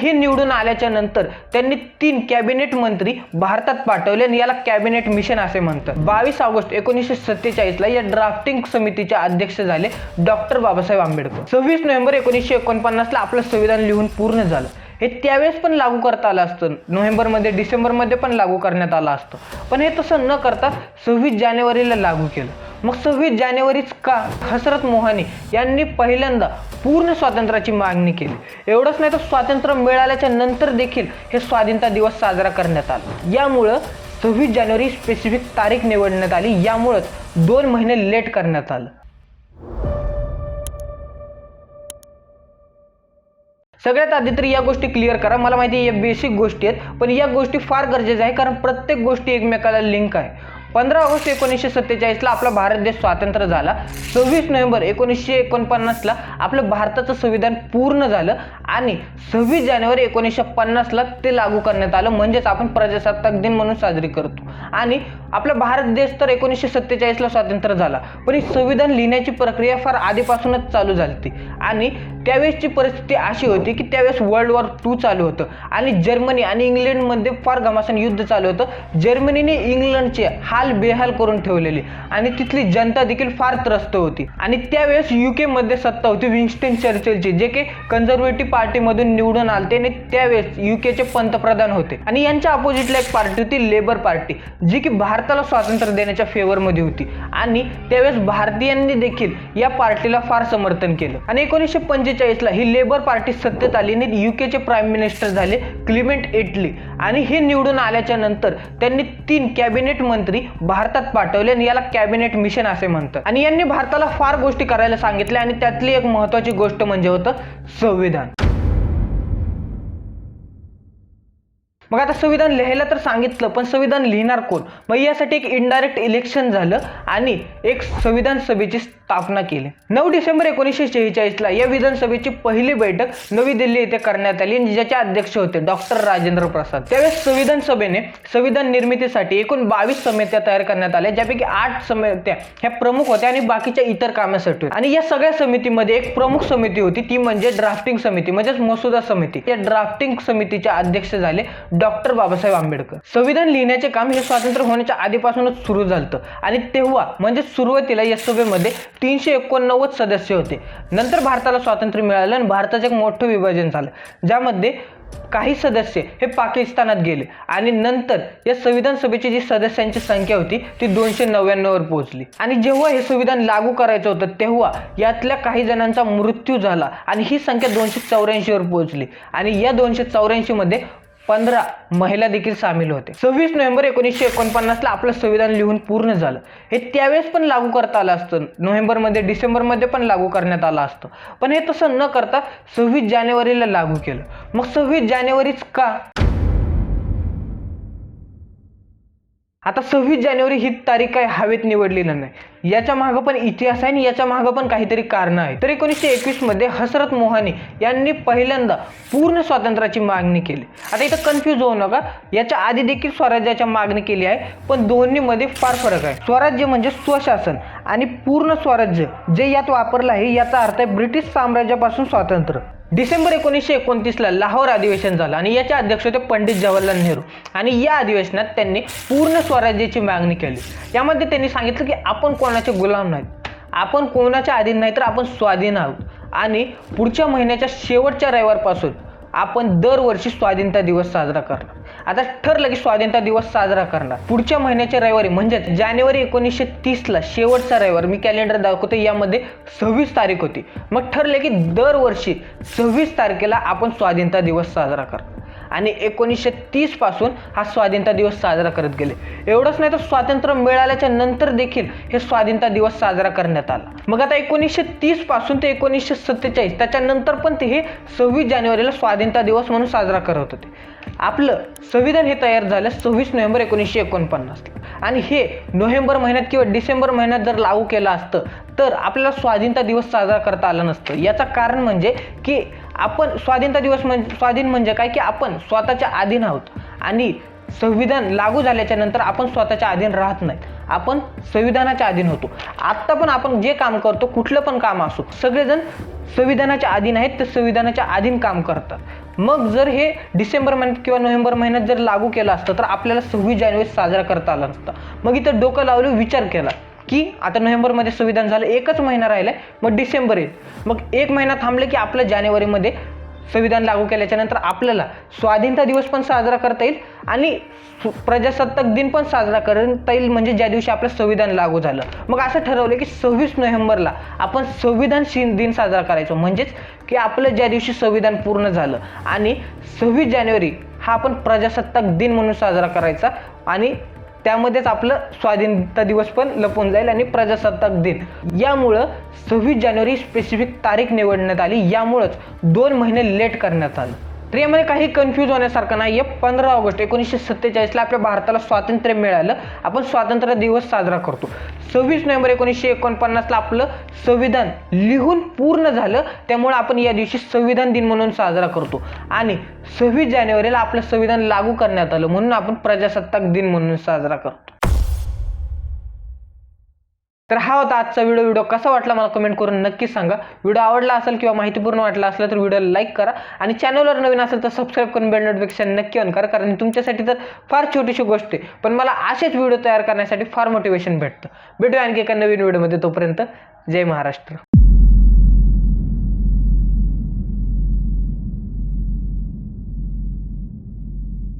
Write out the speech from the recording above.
हे निवडून आल्याच्यानंतर त्यांनी तीन कॅबिनेट मंत्री भारतात पाठवले आणि याला कॅबिनेट मिशन असे म्हणतात. बावीस ऑगस्ट एकोणीसशे सत्तेचाळीसला या ड्राफ्टिंग समितीचे अध्यक्ष झाले डॉक्टर बाबासाहेब आंबेडकर. सव्वीस नोव्हेंबर एकोणीसशे एकोणपन्नासला आपलं संविधान लिहून पूर्ण झालं. हे त्यावेळेस पण लागू करता आलं असतं. नोव्हेंबरमध्ये डिसेंबरमध्ये पण लागू करण्यात आलं असतं. पण हे तसं न करता सव्वीस जानेवारीला लागू केलं. मग सव्वीस जानेवारीच का हसरत मोहानी यांनी पहिल्यांदा पूर्ण स्वातंत्र्याची मागणी केली. एवढंच नाही तर स्वातंत्र्य मिळाल्याच्या नंतर देखील हे स्वाधीनता दिवस साजरा करण्यात आला. यामुळं सव्वीस जानेवारी स्पेसिफिक तारीख निवडण्यात आली. यामुळंच दोन महिने लेट करण्यात आलं. सगळ्यात आधी तर या गोष्टी क्लिअर करा. मला माहिती आहे या बेसिक गोष्टी आहेत पण या गोष्टी फार गरजेच्या आहे कारण प्रत्येक गोष्टी एकमेकाला लिंक आहे. पंधरा ऑगस्ट एकोणीसशे सत्तेचाळीसला आपला भारत देश स्वातंत्र्य झाला. सव्वीस नोव्हेंबर एकोणीसशे एकोणपन्नासला आपलं भारताचं संविधान पूर्ण झालं आणि सव्वीस जानेवारी एकोणीसशे पन्नासला ते लागू करण्यात आलं. म्हणजेच आपण प्रजासत्ताक दिन म्हणून साजरी करतो. आणि आपला भारत देश तर एकोणीसशे सत्तेचाळीसला स्वातंत्र्य झाला. पण ही संविधान लिहिण्याची प्रक्रिया फार आधीपासूनच चालू झाली होती आणि त्यावेळेसची परिस्थिती अशी होती की त्यावेळेस वर्ल्ड वॉर टू चालू होतं. आणि जर्मनी आणि इंग्लंडमध्ये फार घमासान युद्ध चालू होतं. जर्मनीने इंग्लंडचे हाल बेहाल करून ठेवलेली. आणि तिथली जनता देखील फार त्रस्त होती. आणि त्यावेळेस युके मध्ये सत्ता होती विन्स्टन चर्चिलची जे की कन्झर्वेटिव्ह पार्टीमधून निवडून आलते आणि त्यावेळेस युकेचे पंतप्रधान होते. आणि यांच्या अपोजिटला एक पार्टी होती लेबर पार्टी जी की भारताला स्वातंत्र्य देण्याच्या फेवरमध्ये होती. आणि त्यावेळेस भारतीयांनी देखील या पार्टीला फार समर्थन केलं. आणि एकोणीसशे पंचेचाळीसला ही लेबर पार्टी सत्तेत आली आणि युकेचे प्राईम मिनिस्टर झाले. क्लिमेंट एटली आणि हे निवडून आल्याच्यानंतर त्यांनी तीन कॅबिनेट मंत्री भारतात पाठवले आणि याला कॅबिनेट मिशन असे म्हणतात. आणि यांनी भारताला फार गोष्टी करायला सांगितल्या आणि त्यातली एक महत्वाची गोष्ट म्हणजे होतं संविधान. मग आता संविधान लिहायला तर सांगितलं पण संविधान लिहिणार कोण? मग यासाठी एक इनडायरेक्ट इलेक्शन झालं आणि एक संविधान सभेची स्थापना केली. नऊ डिसेंबर एकोणीसशे शेहेचाळीसला या विधानसभेची पहिली बैठक नवी दिल्ली येथे करण्यात आली आणि ज्याचे अध्यक्ष होते डॉक्टर राजेंद्र प्रसाद. त्यावेळेस संविधान सभेने संविधान निर्मितीसाठी एकूण बावीस समित्या तयार करण्यात आल्या ज्यापैकी आठ समित्या ह्या प्रमुख होत्या आणि बाकीच्या इतर कामासाठी होत्या. आणि या सगळ्या समितीमध्ये एक प्रमुख समिती होती ती म्हणजे ड्राफ्टिंग समिती म्हणजेच मसुदा समिती. या ड्राफ्टिंग समितीचे अध्यक्ष झाले डॉक्टर बाबासाहेब आंबेडकर. संविधान लिहिण्याचे काम हे स्वातंत्र्य होण्याच्या आधीपासूनच सुरू झालं आणि तेव्हा म्हणजे सुरुवातीला या सभेमध्ये तीनशे एकोणनव्वद सदस्य होते. नंतर भारताला स्वातंत्र्य मिळालं आणि भारताचं एक मोठं विभाजन झालं ज्यामध्ये काही सदस्य हे पाकिस्तानात गेले आणि नंतर या संविधान सभेची जी सदस्यांची संख्या होती ती दोनशे नव्याण्णववर पोहोचली. आणि जेव्हा हे संविधान लागू करायचं होतं तेव्हा यातल्या काही जणांचा मृत्यू झाला आणि ही संख्या दोनशे चौऱ्याऐंशीवर पोहोचली. आणि या दोनशे चौऱ्याऐंशीमध्ये पंधरा महिला देखील सामील होते. सव्वीस नोव्हेंबर एकोणीसशे एकोणपन्नासला आपलं संविधान लिहून पूर्ण झालं. हे त्यावेळेस पण लागू करता आलं असतं. नोव्हेंबरमध्ये डिसेंबरमध्ये पण लागू करण्यात आलं असतं. पण हे तसं न करता सव्वीस जानेवारीला लागू केलं. मग सव्वीस जानेवारीच का? आता सव्वीस जानेवारी ही तारीख काय हवेत निवडलेली नाही. याच्या मागं पण इतिहास आहे आणि याच्या मागं पण काहीतरी कारण आहे तर एकोणीसशे एकवीसमध्ये हसरत मोहानी यांनी पहिल्यांदा पूर्ण स्वातंत्र्याची मागणी केली. आता इथं कन्फ्यूज होऊ नका. याच्या आधी देखील स्वराज्याच्या मागणी केली आहे पण दोन्हीमध्ये फार फरक आहे. स्वराज्य म्हणजे स्वशासन आणि पूर्ण स्वराज्य जे यात वापरलं आहे याचा अर्थ आहे ब्रिटिश साम्राज्यापासून स्वातंत्र्य. डिसेंबर एकोणीसशे एकोणतीसला लाहोर अधिवेशन झालं आणि याचे अध्यक्ष होते पंडित जवाहरलाल नेहरू. आणि या अधिवेशनात त्यांनी पूर्ण स्वराज्याची मागणी केली. यामध्ये त्यांनी सांगितलं की आपण कोणाचे गुलाम नाहीत. आपण कोणाच्या अधीन नाही तर आपण स्वाधीन आहोत. आणि पुढच्या महिन्याच्या शेवटच्या रविवारपासून आपण दरवर्षी स्वाधीनता दिवस साजरा करणार. आता ठरलं की स्वाधीनता दिवस साजरा करणार. पुढच्या महिन्याच्या रविवारी म्हणजेच जानेवारी एकोणीसशे तीसला शेवटचा रविवार मी कॅलेंडर दाखवतो यामध्ये सव्वीस तारीख होती. मग ठरलं की दरवर्षी सव्वीस तारखेला आपण स्वाधीनता दिवस साजरा करणार. आणि एकोणीसशे तीसपासून हा स्वाधीनता दिवस साजरा करत गेले. एवढंच नाही तर स्वातंत्र्य मिळाल्याच्या नंतर देखील हे स्वाधीनता दिवस साजरा करण्यात आला. मग आता एकोणीसशे तीसपासून ते एकोणीसशे सत्तेचाळीस त्याच्यानंतर पण ते हे सव्वीस जानेवारीला स्वाधीनता दिवस म्हणून साजरा करत होते. आपलं संविधान हे तयार झालं सव्वीस नोव्हेंबर एकोणीसशे एकोणपन्नासला आणि हे नोव्हेंबर महिन्यात किंवा डिसेंबर महिन्यात जर लागू केलं असतं तर आपल्याला स्वाधीनता दिवस साजरा करता आला नसतं. याचं कारण म्हणजे की आपण स्वाधीनता दिवस म्हणजे स्वाधीन म्हणजे काय? की आपण स्वतःच्या अधीन आहोत. आणि संविधान लागू झाल्याच्यानंतर आपण स्वतःच्या अधीन राहत नाही आपण संविधानाच्या अधीन होतो. आत्ता पण आपण जे काम करतो कुठलं पण काम असो सगळेजण संविधानाच्या अधीन आहेत ते संविधानाच्या अधीन काम करतात. मग जर हे डिसेंबर महिन्यात किंवा नोव्हेंबर महिन्यात जर लागू केलं असतं तर आपल्याला सव्वीस जानेवारी साजरा करता आला नसता. मग इथं डोकं लावलं विचार केला. की आता नोव्हेंबरमध्ये संविधान झालं एकच महिना राहिला आहे मग डिसेंबर येईल. मग एक महिना थांबले की आपलं जानेवारीमध्ये संविधान लागू केल्याच्यानंतर आपल्याला स्वाधीनता दिवस पण साजरा करता येईल आणि प्रजासत्ताक दिन पण साजरा करता येईल म्हणजे ज्या दिवशी आपलं संविधान लागू झालं. मग असं ठरवलं की सव्वीस नोव्हेंबरला आपण संविधान दिन साजरा करायचो. म्हणजेच की आपलं ज्या दिवशी संविधान पूर्ण झालं आणि सव्वीस जानेवारी हा आपण प्रजासत्ताक दिन म्हणून साजरा करायचा आणि त्यामध्येच आपलं स्वाधीनता दिवस पण लपून जाईल आणि प्रजासत्ताक दिन. यामुळं सव्वीस जानेवारी स्पेसिफिक तारीख निवडण्यात आली. यामुळंच दोन महिने लेट करण्यात आलं. तर यामध्ये काही कन्फ्यूज होण्यासारखं नाही आहे पंधरा ऑगस्ट एकोणीसशे सत्तेचाळीसला आपल्या भारताला स्वातंत्र्य मिळालं. आपण स्वातंत्र्य दिवस साजरा करतो. सव्वीस नोव्हेंबर एकोणीसशे एकोणपन्नासला आपलं संविधान लिहून पूर्ण झालं. त्यामुळे आपण या दिवशी संविधान दिन म्हणून साजरा करतो. आणि सव्वीस जानेवारीला आपलं संविधान लागू करण्यात आलं म्हणून आपण प्रजासत्ताक दिन म्हणून साजरा करतो. तर हा होता आजचा व्हिडिओ व्हिडिओ कसा वाटला मला कमेंट करून नक्की सांगा. व्हिडिओ आवडला असेल किंवा माहितीपूर्ण वाटला असला तर व्हिडिओला लाईक करा. आणि चॅनलवर नवीन असेल तर सबस्क्राईब करून बेल नोटिफिकेशन नक्की ऑन करा. कारण तुमच्यासाठी तर फार छोटीशी गोष्ट आहे. पण मला असेच व्हिडिओ तयार करण्यासाठी फार मोटिवेशन भेटतं. भेटूया आणखी एका नवीन व्हिडिओमध्ये तोपर्यंत. जय महाराष्ट्र.